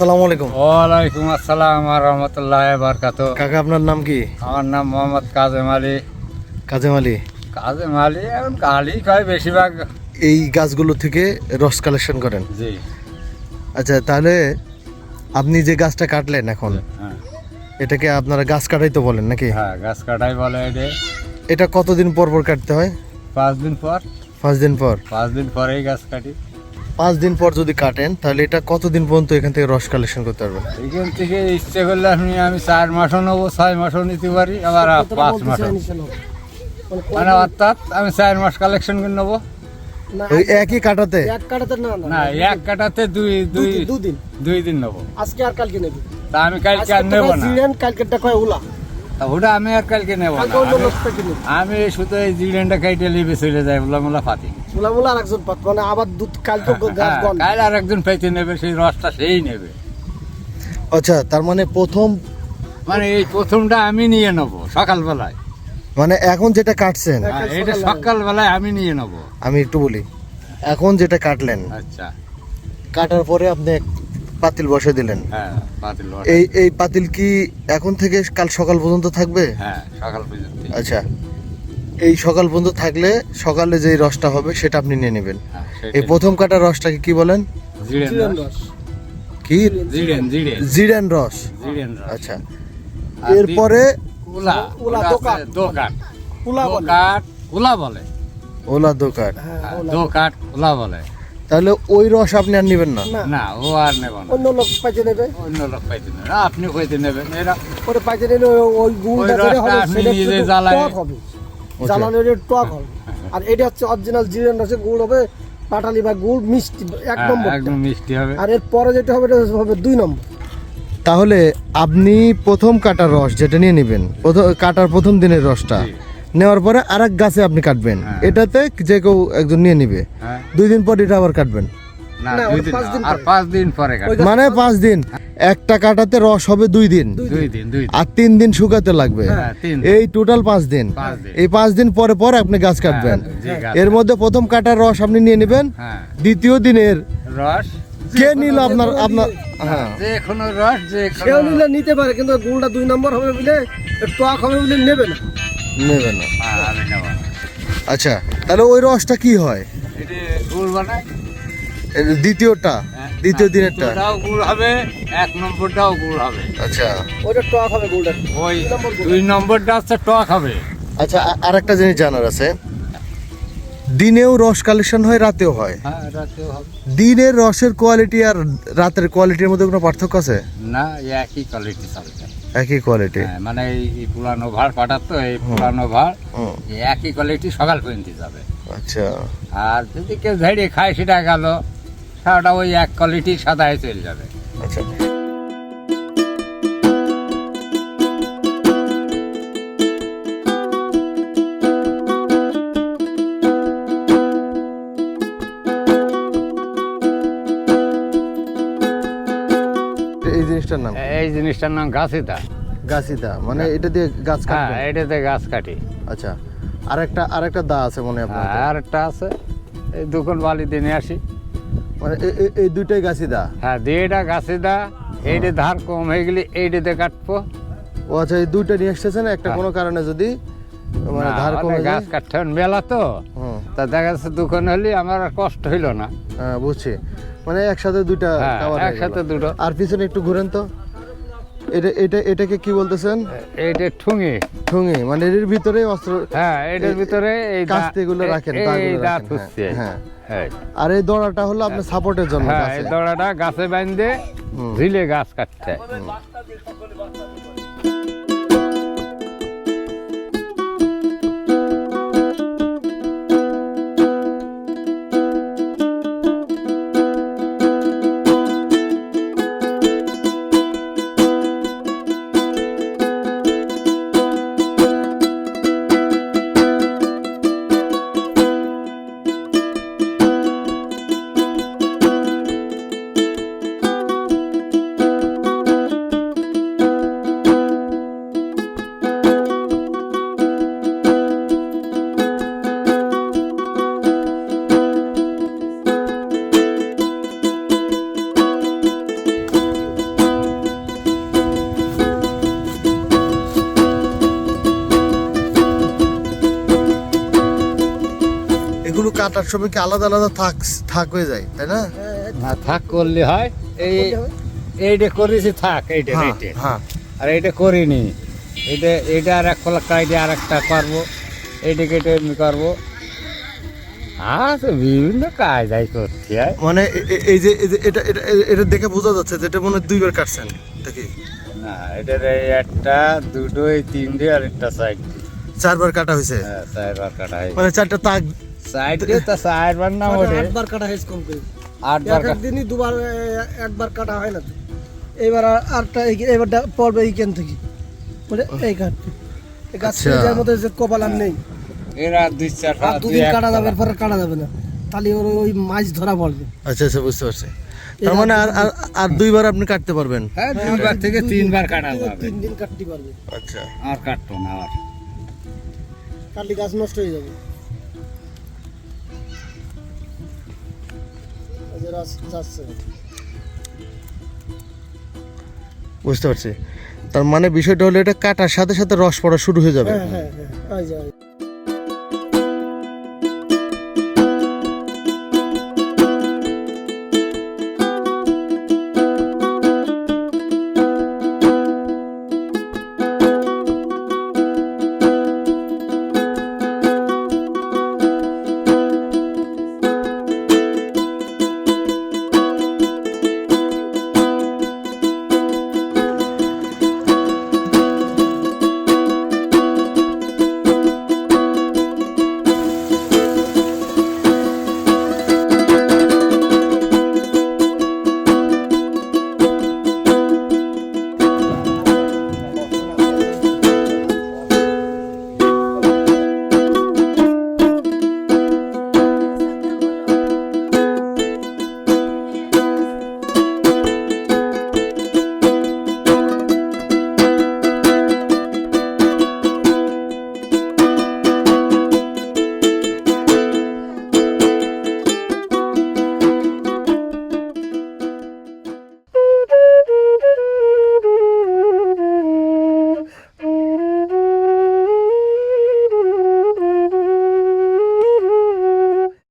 আসসালামু আলাইকুম। ওয়ালাইকুম আসসালাম আর রহমতুল্লাহ বারকাত। কাকা আপনার নাম কি? আমার নাম মোহাম্মদ কাজেম আলী। কাজেম আলী? কাজেম আলী এখন কালি কয় বেশিরভাগ। এই গাছগুলো থেকে রস কালেকশন করেন? জি। আচ্ছা তাহলে আপনি যে গাছটা কাটলেন এখন হ্যাঁ। এটাকে আপনারা গাছ কাটাই তো বলেন নাকি? হ্যাঁ গাছ কাটাই বলে এটা। এটা কতদিন পর পর কাটতে হয়? পাঁচ দিন পর। পাঁচ দিন পর। পাঁচ দিন পরেই গাছ কাটি। পাঁচ দিন পর যদি কাটেন তাহলে এটা কতদিন পর্যন্ত এখান থেকে রস কালেকশন করতে পারবেন? এখান থেকে ইচ্ছে করলে আপনি আমি চার মাসও নেব ছয় মাসও নিতে পারি আবার পাঁচ মাসও। মানে অর্থাৎ আমি চার মাস কালেকশন করে নেব। ওই একই কাটাতে? এক কাটাতে না না এক কাটাতে দুই দুই দুদিন দুদিন দুই দিন। নেব। আজকে আর কালকে নেবি। তা আমি কালকে আর নেব না। কালকেরটা কয় উলা? ওটা আমি আর কালকে নেব আমি- শুধু এই জিডেনটা কাইটে লিবে চলে যাই বলে মোলা ফাতি উলা মুলা আর একজন পাত মানে আবার দুধ কালকে গাছ হ্যাঁ, কাল আর একজন পাইতে নেবে সেই রসটা সেই নেবে। আচ্ছা তার মানে প্রথম মানে এই প্রথমটা আমি নিয়ে নেব সকালবেলায়। মানে এখন যেটা কাটছেন হ্যাঁ, এটা সকালবেলায় আমি নিয়ে নেব। আমি একটু বলি এখন যেটা কাটলেন আচ্ছা। কাটার পরে আপনি পাতিল বসে দিলেন। হ্যাঁ পাতিল এই এই পাতিল কি এখন থেকে কাল সকাল পর্যন্ত থাকবে? হ্যাঁ সকাল পর্যন্ত আচ্ছা। এই সকাল পর্যন্ত থাকলে সকালে যে রসটা হবে সেটা আপনি নিয়ে নেবেন। হ্যাঁ, এই প্রথম কাটার রসটাকে কি বলেন? কি? জিডেন জিডেন জিরেন রস। আচ্ছা। এরপরে? উলা, ওটা দোকান। দোকান। উলা বলে। দোকাট বলে। ওলা দোকান। হ্যাঁ হ্যাঁ, উলা। দোকাট উলা বলে। তাহলে ওই রস আপনি আর নেবেন না? না। না ও আর নেব না। অন্য লোক পাইতে নেবে? অন্য লোক পাইতে নেবে। আপনি পাইতে নেবেন এরা পরে পাইতে নিলে ওই- গুড়টা ওই হবে সেটা নিজে জ্বালায়- হবে। জ্বালানো এটা টক হবে। আর এটা হচ্ছে অরিজিনাল জিরেন রসের গুড় হবে পাটালি বা গুড় মিষ্টি এক হ্যাঁ, নম্বর একদম মিষ্টি হবে। আর এর পরে যেটা হবে এটা হবে দুই নম্বর। তাহলে আপনি প্রথম কাটার রস যেটা নিয়ে নেবেন প্রথম কাটার প্রথম দিনের রসটা। নেওয়ার পরে আর এক গাছে আপনি কাটবেন। হ্যাঁ। এটাতে যে কেউ একজন নিয়ে নিবে। হ্যাঁ। দুই দিন পর এটা আবার কাটবেন। মানে পাঁচ দিন। একটা কাটাতে রস হবে দুই দিন। দুই দিন। দুই দিন আর তিন দিন শুকাতে লাগবে। হ্যাঁ। এই টোটাল পাঁচ দিন। এই পাঁচ দিন পরে পর আপনি গাছ কাটবেন। হ্যাঁ, এর মধ্যে প্রথম কাটার রস আপনি নিয়ে নেবেন। হ্যাঁ। দ্বিতীয় দিনের রস? কে নিল আপনার আপনার হ্যাঁ। যে কোনো রস যে সেও নিলে নিতে পারে কিন্তু গুড়টা দুই নম্বর হবে বলে টক হবে বলে নেবে না। নেবেন না। আমি নেব আচ্ছা তাহলে ওই রসটা কি হয়? গুড় বানায় দ্বিতীয়টা হ্যাঁ, দ্বিতীয় না, দিনেরটা। গুড় হবে এক নম্বরটাও গুড় হবে। আচ্ছা। ওইটা টক হবে গুড়টা। ওই দুই নম্বরটা হচ্ছে টক হবে। আচ্ছা আর একটা জিনিস জানার আছে। দিনেও রস কালেকশন হয় রাতেও হয়। হ্যাঁ দিনের রসের কোয়ালিটি আর রাতের কোয়ালিটির মধ্যে কোনো পার্থক্য আছে? না একই কোয়ালিটি চলবে একই কোয়ালিটি হ্যাঁ, মানে এই পুরানো ভাড় পাঠার তো এই পুরানো ভাড় হুম। এই একই কোয়ালিটি সকাল পর্যন্ত যাবে। আচ্ছা। আর যদি কেউ ঝেড়ে খায় সেটা গেল সারাটা ওই এক কোয়ালিটি সাদায় চলে যাবে। আচ্ছা। জিনিসটার নাম গাছিতা। গাছিদা মানে এটা দিয়ে গাছ হ্যাঁ কাটবেন? এটাতে গাছ কাটি। আচ্ছা আরেকটা আরেকটা দা আছে মনে হয় আপনার হাতে? আর একটা আছে। এই বালি দিয়ে নিয়ে আসি। মানে এই দুইটাই গাছিদা হ্যাঁ দিয়ে এটা গাছিদা এইটা ধার কম হয়ে গেলে এইটাতে কাটবো। ও আচ্ছা এই দুইটা নিয়ে এসেছেন একটা হ্যাঁ। কোনো কারণে যদি মানে ধার কমে গাছ কাটতে মেলা তো। তা দেখা যাচ্ছে দুখন হলে আমার আর কষ্ট হইল না। হ্যাঁ বুঝছি। মানে একসাথে দুইটা হ্যাঁ, হয়ে একসাথে দুটো। আর পিছনে একটু ঘুরেন তো। এটা এটা এটাকে কি বলতেছেন? এইটা ঠুঙি। ঠুঙি মানে এর ভিতরে অস্ত্র হ্যাঁ এটার ভিতরে এই কাস্তেগুলো রাখেন, এই- দাঁত হ্যাঁ, হচ্ছে হ্যাঁ। হ্যাঁ। আর এই দড়াটা হলো আপনার সাপোর্টের জন্য হ্যাঁ এই দড়াটা গাছে বাইন্দে। ঝিলে গাছ কাটতে হয়। এগুলো কাটার সময় কি আলাদা আলাদা থাক থাক হয়ে যায় তাই না? না থাক করলে হয়। এই এইটা করেছি থাক এইটা হ্যাঁ হ্যাঁ। আর এইটা করিনি। এটা এটা আর এক কলা কাইটে আর একটা করব এইটা কেটে এমনি করব। হ্যাঁ তো বিভিন্ন কাজ আই করতে হয় মানে এই যে এটা এটা এটা দেখে বোঝা যাচ্ছে যে এটা মনে হয় দুইবার কাটছেন দেখি না এটার এই একটা দুটো এই তিনটে আর একটা সাইড। চারবার কাটা হয়েছে? হ্যাঁ চারবার কাটা হয় মানে চারটা তাক সাইড দিয়ে তা চারবার না ওঠে আটবার কাটা হয়েছে কম করে আটবার এক দিনই দুবার একবার কাটা হয় না এবার আরটা এবারটা পড়বে এইখান থেকে। মানে এই কাঠ এই গাছ আচ্ছা। যার যে কপাল আর নেই। এর দুই চার দুদিন কাটা যাবে আর কাটা যাবে না। তাহলে ওর ওই মাছ ধরা পড়বে। আচ্ছা আচ্ছা বুঝতে পারছি। তার মানে আর আর- আর দুইবার আপনি কাটতে পারবেন? হ্যাঁ দুইবার থেকে তিনবার কাটা যাবে। তিন দিন কাটতে পারবে। আচ্ছা। আর কাটতো না আর। কাটলে গাছ নষ্ট হয়ে যাবে। এই যাচ্ছে। বুঝতে পারছি। তার মানে বিষয়টা হলো এটা কাটার সাথে সাথে রস পড়া শুরু হয়ে যাবে। হ্যাঁ হ্যাঁ হ্যাঁ।